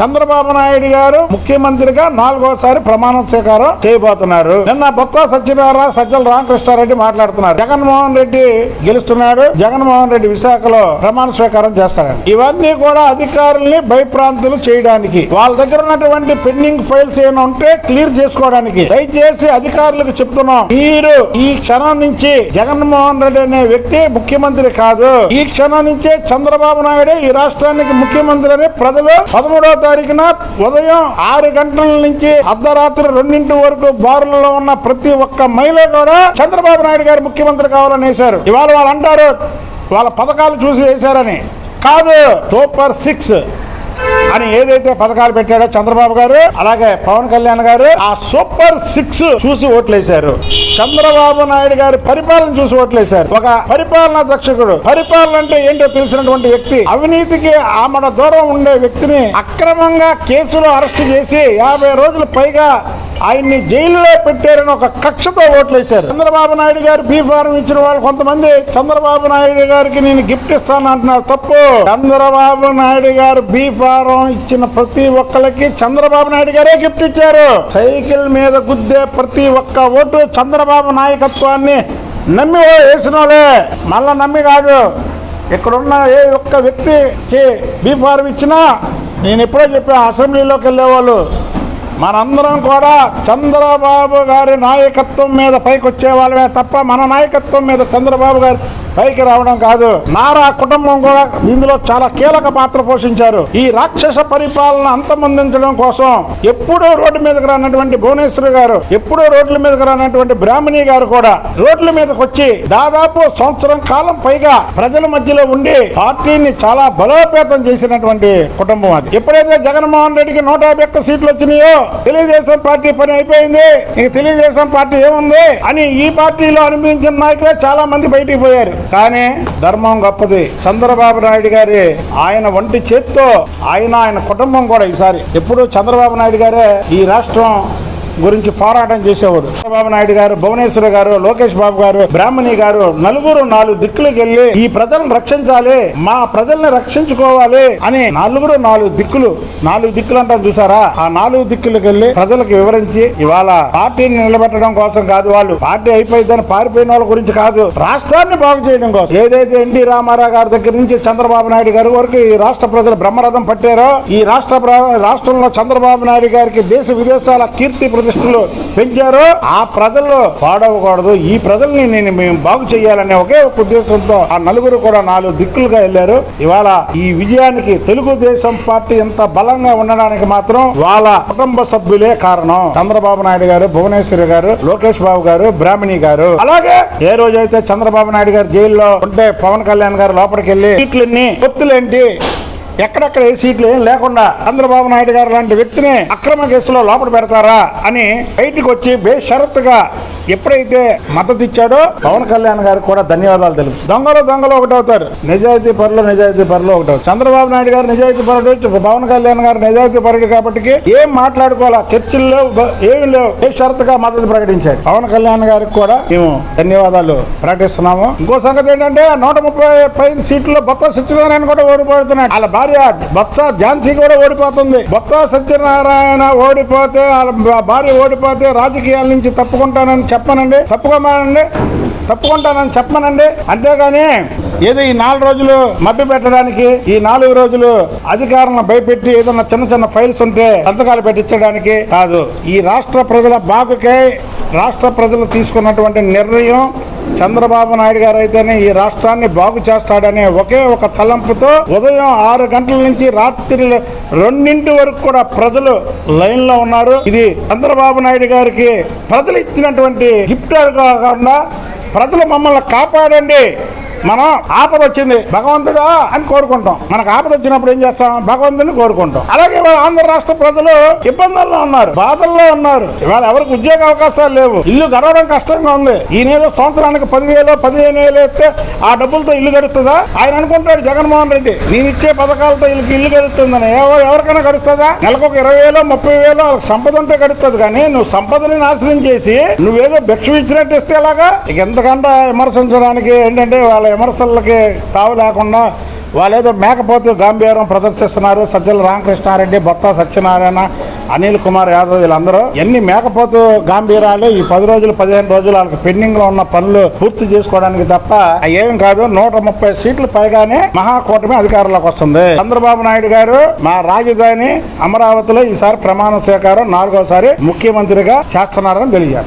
చంద్రబాబు నాయుడు గారు ముఖ్యమంత్రిగా నాలుగోసారి ప్రమాణ స్వీకారం చేయబోతున్నారు. నిన్న బొత్స సత్యనారాయణ సజ్జల రామకృష్ణారెడ్డి మాట్లాడుతున్నారు. జగన్మోహన్ రెడ్డి గెలుస్తున్నాడు. జగన్మోహన్ రెడ్డి విశాఖలో ప్రమాణ స్వీకారం చేస్తారు ఇవన్నీ కూడా అధికారుల్ని భయప్రాంతులు చేయడానికి. వాళ్ళ దగ్గర ఉన్నటువంటి పెండింగ్ ఫైల్స్ ఏమైనా ఉంటే క్లియర్ చేసుకోవడానికి. దయచేసి అధికారులకు చెప్తున్నాం. మీరు ఈ క్షణం నుంచి జగన్మోహన్ రెడ్డి అనే వ్యక్తి ముఖ్యమంత్రి కాదు. ఈ క్షణం నుంచే చంద్రబాబు నాయుడు ఈ రాష్ట్రానికి ముఖ్యమంత్రి అని ప్రజలు పదమూడవ తారీఖున ఉదయం ఆరు గంటల నుంచి అర్ధరాత్రి రెండింటి వరకు బారులలో ఉన్న ప్రతి ఒక్క మహిళ కూడా చంద్రబాబు నాయుడు గారు ముఖ్యమంత్రి కావాలని వేశారు. ఇవాళ వాళ్ళు అంటారు వాళ్ళ పథకాలు చూసి వేశారని. కాదు సూపర్ సిక్స్. కానీ ఏదైతే పథకాలు పెట్టాడో చంద్రబాబు గారు అలాగే పవన్ కళ్యాణ్ గారు ఆ సూపర్ సిక్స్ చూసి ఓట్లేశారు. చంద్రబాబు నాయుడు గారి పరిపాలన చూసి ఓట్లేశారు. ఒక పరిపాలనా దక్షకుడు పరిపాలన అంటే ఏంటో తెలిసినటువంటి వ్యక్తి. అవినీతికి ఆమెడ దూరం ఉండే వ్యక్తిని అక్రమంగా కేసులో అరెస్ట్ చేసి యాభై రోజులు పైగా ఆయన్ని జైల్లో పెట్టారని ఒక కక్షతో ఓట్లేశారు. చంద్రబాబు నాయుడు గారు బీ ఫారం ఇచ్చిన వాళ్ళు కొంతమంది. చంద్రబాబు నాయుడు గారికి నేను గిఫ్ట్ ఇస్తాను అంటున్నారు. తప్పు. చంద్రబాబు నాయుడు గారు బీ ఫారం ఇచ్చిన ప్రతి ఒక్కరికి చంద్రబాబు నాయుడు గారే గిఫ్ట్ ఇచ్చారు. సైకిల్ మీద గుద్దే ప్రతి ఒక్క ఓటు చంద్రబాబు నాయకత్వాన్ని నమ్మి వేసినోలే వేసిన వాళ్ళే మళ్ళా నమ్మి కాదు ఇక్కడున్న ఏ ఒక్క వ్యక్తికి బీ ఇచ్చినా నేను ఎప్పుడో చెప్పా అసెంబ్లీలోకి వెళ్ళేవాళ్ళు మనందరం కూడా చంద్రబాబు గారి నాయకత్వం మీద పైకి వాళ్ళమే తప్ప మన నాయకత్వం మీద చంద్రబాబు గారి పైకి రావడం కాదు. నారా కుటుంబం కూడా ఇందులో చాలా కీలక పాత్ర పోషించారు. ఈ రాక్షస పరిపాలన అంతమొందించడం కోసం ఎప్పుడూ రోడ్డు మీదకి రానటువంటి భువనేశ్వరి గారు ఎప్పుడూ రోడ్ల మీదకి రానటువంటి బ్రాహ్మణి గారు కూడా రోడ్ల మీదకి వచ్చి దాదాపు సంవత్సరం కాలం పైగా ప్రజల మధ్యలో ఉండి పార్టీని చాలా బలోపేతం చేసినటువంటి కుటుంబం అది. ఎప్పుడైతే జగన్మోహన్ రెడ్డికి నూట యాభై సీట్లు వచ్చినాయో తెలుగుదేశం పార్టీ పని అయిపోయింది. ఇంక తెలుగుదేశం పార్టీ ఏముంది అని ఈ పార్టీలో అనిపించిన నాయకులే చాలా మంది బయటికి పోయారు. కానీ ధర్మం గొప్పది. చంద్రబాబు నాయుడు గారి ఆయన వంటి చేత్తో ఆయన ఆయన కుటుంబం కూడా ఈసారి ఎప్పుడు చంద్రబాబు నాయుడు గారే ఈ రాష్ట్రం గురించి పోరాటం చేసేవారు చంద్రబాబు నాయుడు గారు భువనేశ్వర్ గారు లోకేష్ బాబు గారు బ్రాహ్మణి గారు నలుగురు నాలుగు దిక్కులకు వెళ్ళి ఈ ప్రజలను రక్షించాలి మా ప్రజల్ని రక్షించుకోవాలి అని నలుగురు నాలుగు దిక్కులు నాలుగు దిక్కులు అంటాం చూసారా? ఆ నాలుగు దిక్కులకు వెళ్ళి ప్రజలకు వివరించి ఇవాళ పార్టీని నిలబెట్టడం కోసం కాదు వాళ్ళు పార్టీ అయిపోయిందని పారిపోయిన వాళ్ళ గురించి కాదు రాష్ట్రాన్ని బాగు చేయడం కోసం. ఏదైతే ఎన్టీ రామారావు గారి దగ్గర నుంచి చంద్రబాబు నాయుడు గారి వరకు ఈ రాష్ట్ర ప్రజలు బ్రహ్మరథం పట్టారో ఈ రాష్ట్ర రాష్ట్రంలో చంద్రబాబు నాయుడు గారికి దేశ విదేశాల కీర్తి ప్రతిష్టలు పెంచారో ఆ ప్రజలు పాడవకూడదు. ఈ ప్రజల్ని నేను మేము బాగు చేయాలనే ఒకే ఒక ఉద్దేశంతో ఆ నలుగురు కూడా నాలుగు దిక్కులుగా వెళ్ళారు. ఇవాళ ఈ విజయానికి తెలుగుదేశం పార్టీ ఎంత బలంగా ఉండడానికి మాత్రం వాళ్ళ కుటుంబ సభ్యులే కారణం. చంద్రబాబు నాయుడు గారు భువనేశ్వరి గారు లోకేష్ బాబు గారు బ్రాహ్మణి గారు. అలాగే ఏ రోజైతే చంద్రబాబు నాయుడు గారు జైల్లో ఉంటే పవన్ కళ్యాణ్ గారు లోపలికి వెళ్ళి సీట్లన్నీ పొత్తులేంటి? ఎక్కడెక్కడ ఏ సీట్లు ఏం లేకుండా చంద్రబాబు నాయుడు గారు లాంటి వ్యక్తిని అక్రమ కేసులో లోపల పెడతారా అని బయటికి వచ్చి బేషరత్తుగా ఎప్పుడైతే మద్దతు ఇచ్చాడో పవన్ కళ్యాణ్ గారికి కూడా ధన్యవాదాలు తెలుపు. దొంగలు దొంగలు ఒకటవుతారు నిజాయితీ పరులు నిజాయితీ పరులు ఒకటవు చంద్రబాబు నాయుడు గారు నిజాయితీ పరుడు పవన్ కళ్యాణ్ గారు నిజాయితీ పరుడు కాబట్టి ఏం మాట్లాడుకోవాలా? చర్చలు లేవు ఏమి లేవు. ఏ షరతుగా మద్దతు ప్రకటించాడు. పవన్ కళ్యాణ్ గారికి కూడా మేము ధన్యవాదాలు ప్రకటిస్తున్నాము. ఇంకో సంగతి ఏంటంటే నూట ముప్పై పైన సీట్లో బొత్స సత్యనారాయణ కూడా ఓడిపోతున్నాడు. వాళ్ళ భార్య బొత్స ఝాన్సీ కూడా ఓడిపోతుంది. బొత్స సత్యనారాయణ ఓడిపోతే వాళ్ళ భార్య ఓడిపోతే రాజకీయాల నుంచి తప్పుకుంటానని చెప్పనండి తప్పుకోమానండి తప్పుకుంటానని చెప్పనండి. అంతేగాని ఏదో ఈ నాలుగు రోజులు మభ్య పెట్టడానికి ఈ నాలుగు రోజులు అధికారులను భయపెట్టి ఏదైనా చిన్న చిన్న ఫైల్స్ ఉంటే సంతకాలు పెట్టించడానికి కాదు. ఈ రాష్ట్ర ప్రజల బాగుకే రాష్ట్ర ప్రజలు తీసుకున్నటువంటి నిర్ణయం చంద్రబాబు నాయుడు గారు అయితేనే ఈ రాష్ట్రాన్ని బాగు చేస్తాడనే ఒకే ఒక తలంపుతో ఉదయం ఆరు గంటల నుంచి రాత్రి రెండింటి వరకు కూడా ప్రజలు లైన్లో ఉన్నారు. ఇది చంద్రబాబు నాయుడు గారికి ప్రజలు ఇచ్చినటువంటి గిఫ్ట్ కాకుండా ప్రజలు మమ్మల్ని కాపాడండి. మనం ఆపద వచ్చింది భగవంతుడా అని కోరుకుంటాం. మనకు ఆపద వచ్చినప్పుడు ఏం చేస్తాం? భగవంతుని కోరుకుంటాం. అలాగే ఆంధ్ర రాష్ట్ర ప్రజలు ఇబ్బందుల్లో ఉన్నారు బాధల్లో ఉన్నారు. ఇవాళ ఎవరికి ఉద్యోగ అవకాశాలు లేవు. ఇల్లు గడవడం కష్టంగా ఉంది. ఈ నెల సంవత్సరానికి పదివేలు పదిహేను వేలు ఇస్తే ఆ డబ్బులతో ఇల్లు గడుస్తుందా? ఆయన అనుకుంటాడు జగన్మోహన్ రెడ్డి నేను ఇచ్చే పథకాలతో వీళ్ళకి ఇల్లు గడుస్తుందని. ఎవరికైనా గడుస్తుందా? నెలకు ఒక ఇరవై వేలు ముప్పై వేలు సంపద ఉంటే గడుస్తుంది కానీ నువ్వు సంపదని నాశనం చేసి నువ్వేదో భిక్ష ఇచ్చినట్టు ఇస్తే ఎలాగా? ఇక ఎంతకంటే విమర్శించడానికి ఏంటంటే వాళ్ళ విమర్శలకి తావు లేకుండా వాళ్ళేదో మేకపోతు గాంభీరం ప్రదర్శిస్తున్నారు. సజ్జల రామకృష్ణారెడ్డి బొత్త సత్యనారాయణ అనిల్ కుమార్ యాదవ్ వీళ్ళందరూ ఎన్ని మేకపోతు గాంభీరాలు ఈ పది రోజులు పదిహేను రోజులు వాళ్ళకి పెండింగ్లో ఉన్న పనులు పూర్తి చేసుకోవడానికి తప్ప ఏం కాదు. నూట ముప్పై సీట్లు పైగానే మహాకూటమి అధికారంలోకి వస్తుంది. చంద్రబాబు నాయుడు గారు మా రాజధాని అమరావతిలో ఈసారి ప్రమాణ స్వీకారం నాలుగోసారి ముఖ్యమంత్రిగా చేస్తున్నారని తెలియజేస్తారు